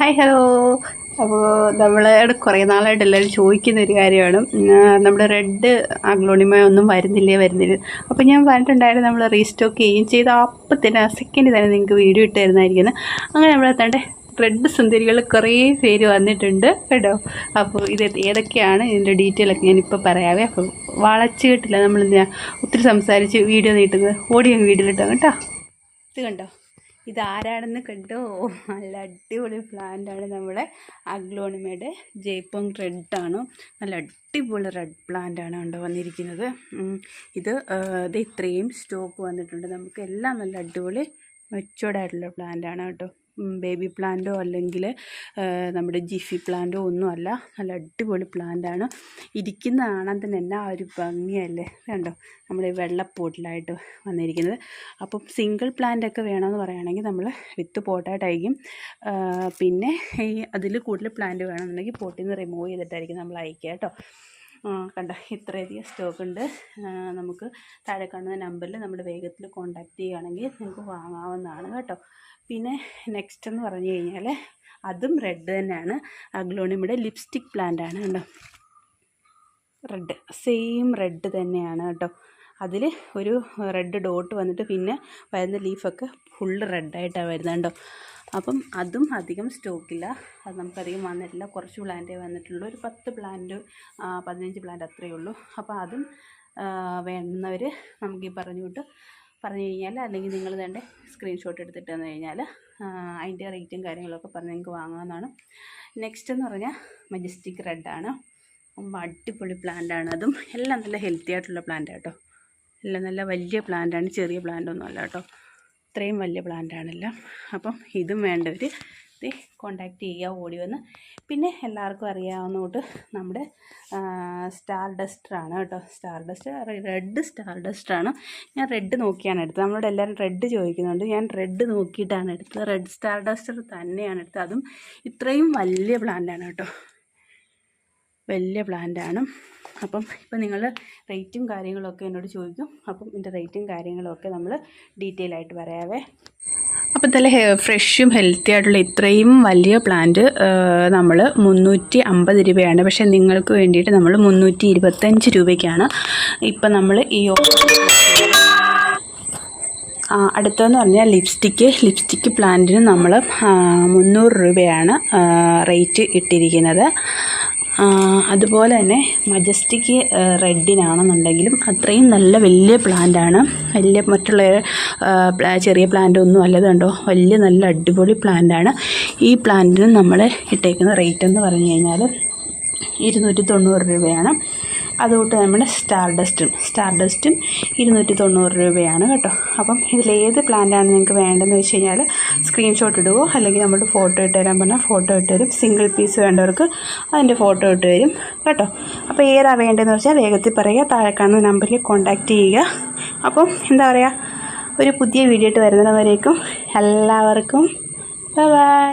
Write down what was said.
Hi hello അപ്പോൾ നമ്മൾ കുറേ നാളായിട്ട് എല്ലാവരും ചോദിക്കുന്ന ഒരു കാര്യമാണ്. നമ്മുടെ റെഡ് അഗ്ലോണിമ ഒന്നും വരുന്നില്ലേ വരുന്നില്ല. അപ്പോൾ ഞാൻ പറഞ്ഞിട്ടുണ്ടായിരുന്നു നമ്മൾ റീസ്റ്റോക്ക് ചെയ്യുകയും ചെയ്ത്. അപ്പം തന്നെ ആ സെക്കൻഡ് തന്നെ നിങ്ങൾക്ക് വീഡിയോ ഇട്ട് തരുന്നതായിരിക്കുന്നത് അങ്ങനെ നമ്മൾ എത്താണ്ട് റെഡ് സുന്ദരികൾ കുറേ പേര് വന്നിട്ടുണ്ട് കേട്ടോ. അപ്പോൾ ഇത് ഏതൊക്കെയാണ്? ഇതിന്റെ ഡീറ്റെയിൽ ഒക്കെ ഞാനിപ്പോൾ പറയാവേ. അപ്പോൾ വളച്ച് കിട്ടില്ല. നമ്മൾ ഒത്തിരി സംസാരിച്ച് വീഡിയോ നീട്ടുന്നത് ഓഡിയോ വീഡിയോയിലിട്ടാണ് കേട്ടോ. ഇത് കണ്ടോ? ഇതാരാണെന്ന് കണ്ടോ? നല്ല അടിപൊളി പ്ലാന്റാണ് നമ്മുടെ അഗ്ലോണിമയുടെ ജയ്പോങ് റെഡാണ് നല്ല അടിപൊളി റെഡ് പ്ലാന്റാണ് കണ്ടോ വന്നിരിക്കുന്നത്. ഇത് ഇത് ഇത്രയും സ്റ്റോക്ക് വന്നിട്ടുണ്ട്. നമുക്ക് എല്ലാം നല്ല അടിപൊളി മെച്ചോർഡായിട്ടുള്ള പ്ലാന്റ് പ്ലാന്റാണ് കേട്ടോ. ബേബി പ്ലാന്റോ അല്ലെങ്കിൽ നമ്മുടെ ജിഫി പ്ലാന്റോ ഒന്നുമല്ല. നല്ല അടിപൊളി പ്ലാന്റാണ്. ഇരിക്കുന്ന കാണാൻ തന്നെ എന്നാ ഒരു ഭംഗിയല്ലേ. കണ്ടോ? നമ്മൾ ഈ വെള്ളപ്പോട്ടിലായിട്ട് വന്നിരിക്കുന്നത്. അപ്പം സിംഗിൾ പ്ലാന്റൊക്കെ വേണമെന്ന് പറയുകയാണെങ്കിൽ നമ്മൾ വിത്ത് പോട്ടായിട്ടായിരിക്കും പിന്നെ ഈ അതിൽ കൂടുതൽ പ്ലാന്റ് വേണമെന്നുണ്ടെങ്കിൽ പോട്ടിൽ നിന്ന് റിമൂവ് ചെയ്തിട്ടായിരിക്കും നമ്മൾ അയക്കുക കേട്ടോ. കണ്ടോ? ഇത്രയധികം സ്റ്റോക്ക് ഉണ്ട്. നമുക്ക് താഴെ കാണുന്ന നമ്പറിൽ നമ്മൾ വേഗത്തിൽ കോൺടാക്റ്റ് ചെയ്യുകയാണെങ്കിൽ നിങ്ങൾക്ക് വാങ്ങാവുന്നതാണ് കേട്ടോ. പിന്നെ നെക്സ്റ്റ് എന്ന് പറഞ്ഞു കഴിഞ്ഞാൽ അതും റെഡ് തന്നെയാണ്. അഗ്ലോണിമയുടെ ലിപ്സ്റ്റിക് പ്ലാന്റ് ആണ് കേട്ടോ റെഡ് സെയിം റെഡ് തന്നെയാണ് കേട്ടോ. അതിൽ ഒരു റെഡ് ഡോട്ട് വന്നിട്ട് പിന്നെ വരുന്ന ലീഫൊക്കെ ഫുള്ള് റെഡായിട്ടാണ് വരുന്നത് കേട്ടോ അപ്പം അതും അധികം സ്റ്റോക്കില്ല. അത് നമുക്കധികം വന്നിട്ടില്ല. കുറച്ച് പ്ലാന്റേ വന്നിട്ടുള്ളൂ. ഒരു പത്ത് പ്ലാന്റ് പതിനഞ്ച് പ്ലാന്റ് അത്രയേ ഉള്ളൂ. അപ്പോൾ അതും വേണ്ടുന്നവർ നമുക്ക് ഈ പറഞ്ഞു പറഞ്ഞു കഴിഞ്ഞാൽ അല്ലെങ്കിൽ നിങ്ങൾ തന്നെ സ്ക്രീൻഷോട്ട് എടുത്തിട്ട് തന്നു കഴിഞ്ഞാൽ അതിന്റെ റേറ്റും കാര്യങ്ങളൊക്കെ പറഞ്ഞ് നിങ്ങൾക്ക് വാങ്ങാവുന്നതാണ്. നെക്സ്റ്റ് എന്ന് പറഞ്ഞാൽ മജസ്റ്റിക് റെഡാണ് അടിപൊളി പ്ലാന്റാണ് അതും എല്ലാം നല്ല ഹെൽത്തി ആയിട്ടുള്ള പ്ലാന്റ് കേട്ടോ. എല്ലാം നല്ല വലിയ പ്ലാന്റാണ് ചെറിയ പ്ലാന്റ് ഒന്നും അല്ല കേട്ടോ. ഇത്രയും വലിയ പ്ലാന്റാണെല്ലാം അപ്പം ഇതും വേണ്ടവർ കോണ്ടാക്ട് ചെയ്യുക ഓടി വന്ന്. പിന്നെ എല്ലാവർക്കും അറിയാവുന്ന തൊട്ട് നമ്മുടെ സ്റ്റാർ ഡസ്റ്ററാണ് കേട്ടോ. സ്റ്റാർ ഡസ്റ്റർ റെഡ് സ്റ്റാർ ഡസ്റ്ററാണ് ഞാൻ റെഡ് നോക്കിയാണ് എടുത്തത്. നമ്മളോട് എല്ലാവരും റെഡ് ചോദിക്കുന്നുണ്ട്. ഞാൻ റെഡ് നോക്കിയിട്ടാണ് എടുത്തത്. റെഡ് സ്റ്റാർ ഡസ്റ്റർ തന്നെയാണ് എടുത്തത്. അതും ഇത്രയും വലിയ പ്ലാന്റാണ് കേട്ടോ. വലിയ പ്ലാന്റാണ് അപ്പം ഇപ്പം നിങ്ങൾ റേറ്റും കാര്യങ്ങളൊക്കെ എന്നോട് ചോദിക്കും. അപ്പം ഇതിന്റെ റേറ്റും കാര്യങ്ങളൊക്കെ നമ്മൾ ഡീറ്റെയിൽ ആയിട്ട് പറയാവേ. അപ്പം നല്ല ഫ്രഷും ഹെൽത്തി ആയിട്ടുള്ള ഇത്രയും വലിയ പ്ലാന്റ് നമ്മൾ മുന്നൂറ്റി അമ്പത് രൂപയാണ്. പക്ഷേ നിങ്ങൾക്ക് വേണ്ടിയിട്ട് നമ്മൾ മുന്നൂറ്റി ഇരുപത്തഞ്ച് രൂപയ്ക്കാണ്. ഇപ്പം നമ്മൾ ഈ അടുത്തതെന്ന് പറഞ്ഞാൽ ലിപ്സ്റ്റിക്ക്. ലിപ്സ്റ്റിക്ക് പ്ലാന്റിന് നമ്മൾ മുന്നൂറ് രൂപയാണ് റേറ്റ് ഇട്ടിരിക്കുന്നത്. അതുപോലെ തന്നെ മജസ്റ്റിക് റെഡിനാണെന്നുണ്ടെങ്കിലും അത്രയും നല്ല വലിയ പ്ലാന്റാണ് വലിയ മറ്റുള്ള ചെറിയ പ്ലാന്റ് ഒന്നും അല്ലത് കണ്ടോ? വലിയ നല്ല അടിപൊളി പ്ലാന്റാണ് ഈ പ്ലാന്റിന് നമ്മൾ ഇട്ടേക്കുന്ന റേറ്റ് എന്ന് പറഞ്ഞു കഴിഞ്ഞാൽ ഇരുന്നൂറ്റി തൊണ്ണൂറ് രൂപയാണ്. അതുകൊണ്ട് നമ്മുടെ സ്റ്റാർ ഡസ്റ്റും സ്റ്റാർ ഡസ്റ്റും ഇരുന്നൂറ്റി തൊണ്ണൂറ് രൂപയാണ് കേട്ടോ. അപ്പം ഇതിലേത് പ്ലാന്റാണ് നിങ്ങൾക്ക് വേണ്ടതെന്ന് വെച്ച് കഴിഞ്ഞാൽ സ്ക്രീൻഷോട്ട് ഇടുവോ? അല്ലെങ്കിൽ നമ്മൾ ഫോട്ടോ ഇട്ട് തരാൻ പറഞ്ഞാൽ ഫോട്ടോ ഇട്ട് തരും. സിംഗിൾ പീസ് വേണ്ടവർക്ക് അതിന്റെ ഫോട്ടോ ഇട്ട് തരും കേട്ടോ. അപ്പോൾ ഏതാ വേണ്ടതെന്ന് വെച്ചാൽ വേഗത്തിൽ പറയുക. താഴെ കാണുന്ന നമ്പറിൽ കോൺടാക്റ്റ് ചെയ്യുക. അപ്പം എന്താ പറയുക ഒരു പുതിയ വീഡിയോ ഇട്ട് വരുന്നവരേക്കും എല്ലാവർക്കും ബൈ